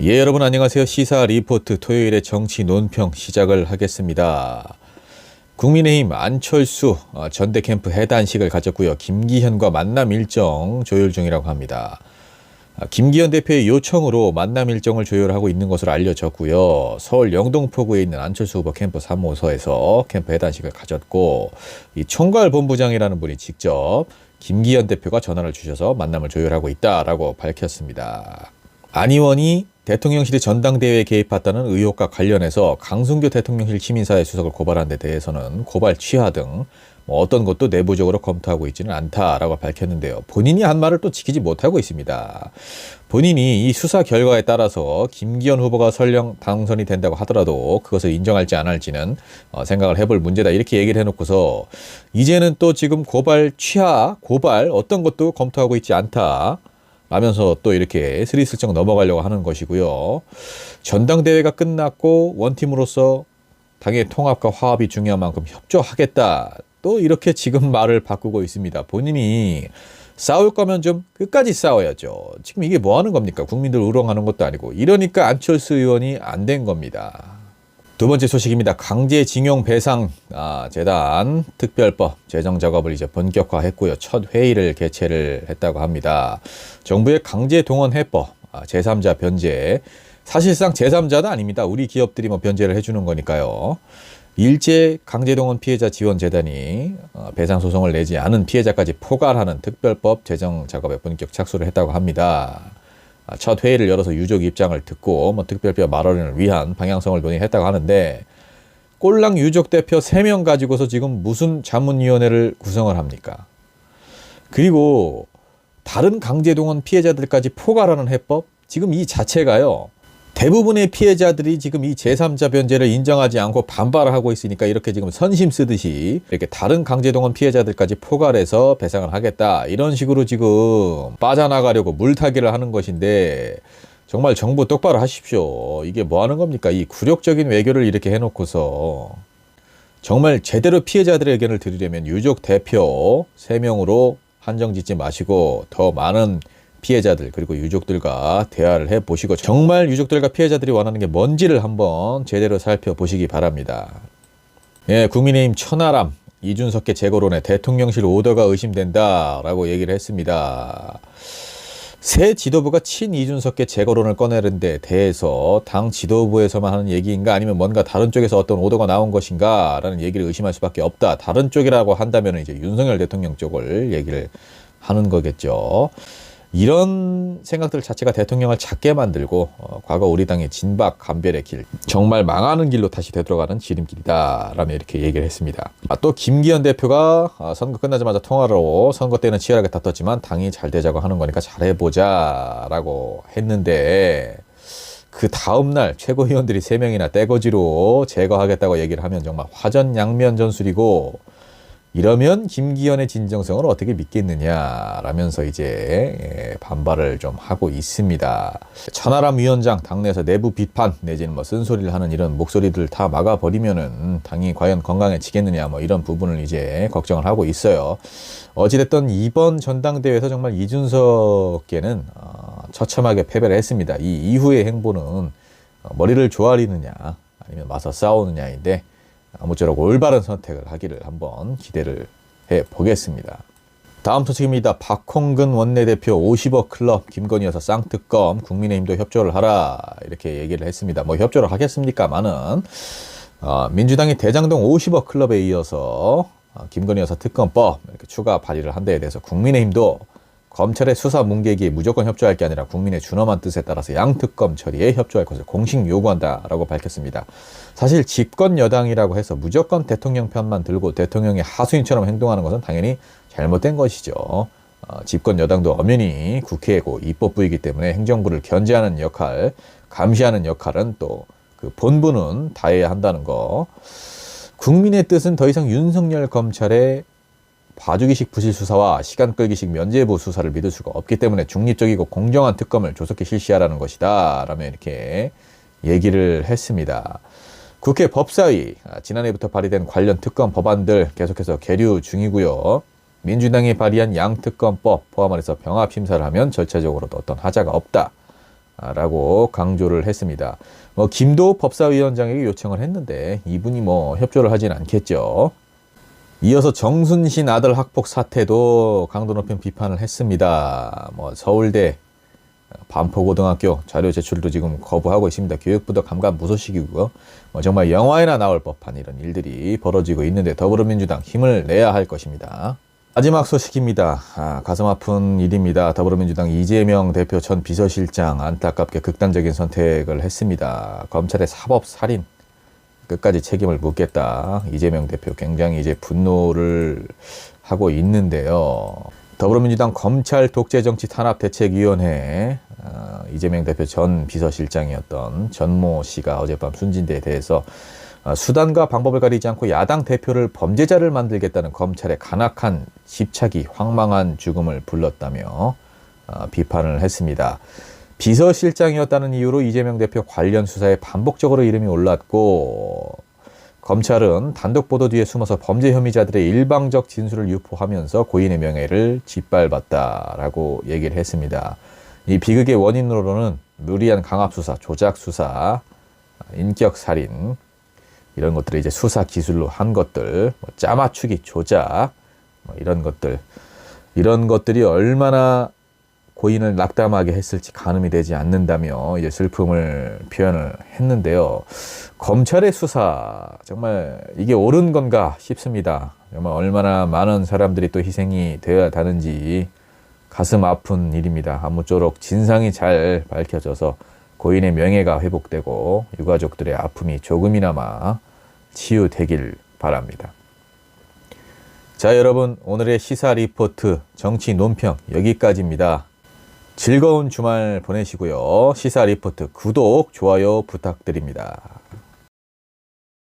예, 여러분 안녕하세요. 시사 리포트 토요일의 정치 논평 시작을 하겠습니다. 국민의힘 안철수 어, 전대 캠프 해단식을 가졌고요. 김기현과 만남 일정 조율 중이라고 합니다. 아, 김기현 대표의 요청으로 만남 일정을 조율하고 있는 것으로 알려졌고요. 서울 영동포구에 있는 안철수 후보 캠프 3호소에서 캠프 해단식을 가졌고 이 총괄 본부장이라는 분이 직접 김기현 대표가 전화를 주셔서 만남을 조율하고 있다라고 밝혔습니다. 안 의원이 대통령실이 전당대회에 개입했다는 의혹과 관련해서 강승규 대통령실 시민사회 수석을 고발한 데 대해서는 고발 취하 등 뭐 어떤 것도 내부적으로 검토하고 있지는 않다라고 밝혔는데요. 본인이 한 말을 또 지키지 못하고 있습니다. 본인이 이 수사 결과에 따라서 김기현 후보가 설령 당선이 된다고 하더라도 그것을 인정할지 안 할지는 어, 생각을 해볼 문제다 이렇게 얘기를 해놓고서 이제는 또 지금 고발 취하 고발 어떤 것도 검토하고 있지 않다. 라면서 또 이렇게 스리슬쩍 넘어가려고 하는 것이고요. 전당대회가 끝났고 원팀으로서 당의 통합과 화합이 중요한 만큼 협조하겠다. 또 이렇게 지금 말을 바꾸고 있습니다. 본인이 싸울 거면 좀 끝까지 싸워야죠. 지금 이게 뭐 하는 겁니까? 국민들 우롱하는 것도 아니고. 이러니까 안철수 의원이 안 된 겁니다. 두 번째 소식입니다. 강제징용 배상 아, 재단 특별법 제정 작업을 이제 본격화했고요. 첫 회의를 개최를 했다고 합니다. 정부의 강제 동원 해법 아, 제3자 변제 사실상 제3자도 아닙니다. 우리 기업들이 뭐 변제를 해주는 거니까요. 일제 강제동원 피해자 지원 재단이 어, 배상 소송을 내지 않은 피해자까지 포괄하는 특별법 제정 작업에 본격 착수를 했다고 합니다. 아, 첫 회의를 열어서 유족 입장을 듣고 뭐 특별법 마련을 위한 방향성을 논의했다고 하는데 꼴랑 유족 대표 3명 가지고서 지금 무슨 자문위원회를 구성을 합니까? 그리고 다른 강제동원 피해자들까지 포괄하는 해법 지금 이 자체가요. 대부분의 피해자들이 지금 이 제3자 변제를 인정하지 않고 반발을 하고 있으니까 이렇게 지금 선심 쓰듯이 이렇게 다른 강제동원 피해자들까지 포괄해서 배상을 하겠다. 이런 식으로 지금 빠져나가려고 물타기를 하는 것인데 정말 정부 똑바로 하십시오. 이게 뭐 하는 겁니까? 이 굴욕적인 외교를 이렇게 해놓고서 정말 제대로 피해자들의 의견을 들으려면 유족 대표 3명으로 한정 짓지 마시고 더 많은 피해자들 그리고 유족들과 대화를 해 보시고 정말 유족들과 피해자들이 원하는 게 뭔지를 한번 제대로 살펴보시기 바랍니다. 예, 국민의힘 천하람 이준석계 재거론에 대통령실 오더가 의심된다라고 얘기를 했습니다. 새 지도부가 친 이준석계 재거론을 꺼내는 데 대해서 당 지도부에서만 하는 얘기인가 아니면 뭔가 다른 쪽에서 어떤 오더가 나온 것인가 라는 얘기를 의심할 수밖에 없다. 다른 쪽이라고 한다면 이제 윤석열 대통령 쪽을 얘기를 하는 거겠죠. 이런 생각들 자체가 대통령을 작게 만들고 어, 과거 우리 당의 진박 감별의 길 정말 망하는 길로 다시 되돌아가는 지름길이다라며 이렇게 얘기를 했습니다. 아, 또 김기현 대표가 어, 선거 끝나자마자 통화로 선거 때는 치열하게 다퉜지만 당이 잘 되자고 하는 거니까 잘해보자라고 했는데 그 다음날 최고위원들이 세명이나 떼거지로 제거하겠다고 얘기를 하면 정말 화전양면 전술이고 이러면 김기현의 진정성을 어떻게 믿겠느냐라면서 이제 예, 반발을 좀 하고 있습니다. 천하람 위원장 당내에서 내부 비판 내지는 뭐 쓴소리를 하는 이런 목소리들 다 막아버리면은 당이 과연 건강해지겠느냐 뭐 이런 부분을 이제 걱정을 하고 있어요. 어찌됐든 이번 전당대회에서 정말 이준석께는 어, 처참하게 패배를 했습니다. 이 이후의 행보는 어, 머리를 조아리느냐 아니면 맞서 싸우느냐인데 아무쪼록 올바른 선택을 하기를 한번 기대를 해 보겠습니다. 다음 소식입니다. 박홍근 원내대표 50억 클럽 김건희 여사 쌍특검 국민의힘도 협조를 하라 이렇게 얘기를 했습니다. 뭐 협조를 하겠습니까만은 어, 민주당이 대장동 50억 클럽에 이어서 어, 김건희 여사 특검법 이렇게 추가 발의를 한 데에 대해서 국민의힘도 검찰의 수사 문개기에 무조건 협조할 게 아니라 국민의 준엄한 뜻에 따라서 양특검 처리에 협조할 것을 공식 요구한다라고 밝혔습니다. 사실 집권 여당이라고 해서 무조건 대통령 편만 들고 대통령의 하수인처럼 행동하는 것은 당연히 잘못된 것이죠. 어, 집권 여당도 엄연히 국회고 입법부이기 때문에 행정부를 견제하는 역할, 감시하는 역할은 또 그 본부는 다해야 한다는 거. 국민의 뜻은 더 이상 윤석열 검찰의 봐주기식 부실 수사와 시간 끌기식 면죄부 수사를 믿을 수가 없기 때문에 중립적이고 공정한 특검을 조속히 실시하라는 것이다. 라며 이렇게 얘기를 했습니다. 국회 법사위 아, 지난해부터 발의된 관련 특검 법안들 계속해서 계류 중이고요. 민주당이 발의한 양특검법 포함해서 병합 심사를 하면 절차적으로도 어떤 하자가 없다. 라고 강조를 했습니다. 뭐 김도 법사위원장에게 요청을 했는데 이분이 뭐 협조를 하진 않겠죠. 이어서 정순신 아들 학폭 사태도 강도 높인 비판을 했습니다. 뭐 서울대 반포고등학교 자료 제출도 지금 거부하고 있습니다. 교육부도 감감 무소식이고요. 뭐 정말 영화에나 나올 법한 이런 일들이 벌어지고 있는데 더불어민주당 힘을 내야 할 것입니다. 마지막 소식입니다. 아, 가슴 아픈 일입니다. 더불어민주당 이재명 대표 전 비서실장 안타깝게 극단적인 선택을 했습니다. 검찰의 사법 살인 끝까지 책임을 묻겠다. 이재명 대표 굉장히 이제 분노를 하고 있는데요. 더불어민주당 검찰 독재 정치 탄압 대책위원회 어, 이재명 대표 전 비서실장이었던 전모 씨가 어젯밤 순진대에 대해서 어, 수단과 방법을 가리지 않고 야당 대표를 범죄자를 만들겠다는 검찰의 간악한 집착이 황망한 죽음을 불렀다며 어, 비판을 했습니다. 비서실장이었다는 이유로 이재명 대표 관련 수사에 반복적으로 이름이 올랐고 검찰은 단독 보도 뒤에 숨어서 범죄 혐의자들의 일방적 진술을 유포하면서 고인의 명예를 짓밟았다라고 얘기를 했습니다. 이 비극의 원인으로는 무리한 강압 수사, 조작 수사, 인격 살인 이런 것들을 이제 수사 기술로 한 것들, 뭐 짜맞추기, 조작 뭐 이런 것들 이런 것들이 얼마나 고인을 낙담하게 했을지 가늠이 되지 않는다며 슬픔을 표현을 했는데요. 검찰의 수사 정말 이게 옳은 건가 싶습니다. 정말 얼마나 많은 사람들이 또 희생이 되어야 하는지 가슴 아픈 일입니다. 아무쪼록 진상이 잘 밝혀져서 고인의 명예가 회복되고 유가족들의 아픔이 조금이나마 치유되길 바랍니다. 자, 여러분, 오늘의 시사 리포트 정치 논평 여기까지입니다. 즐거운 주말 보내시고요. 시사 리포트 구독, 좋아요 부탁드립니다.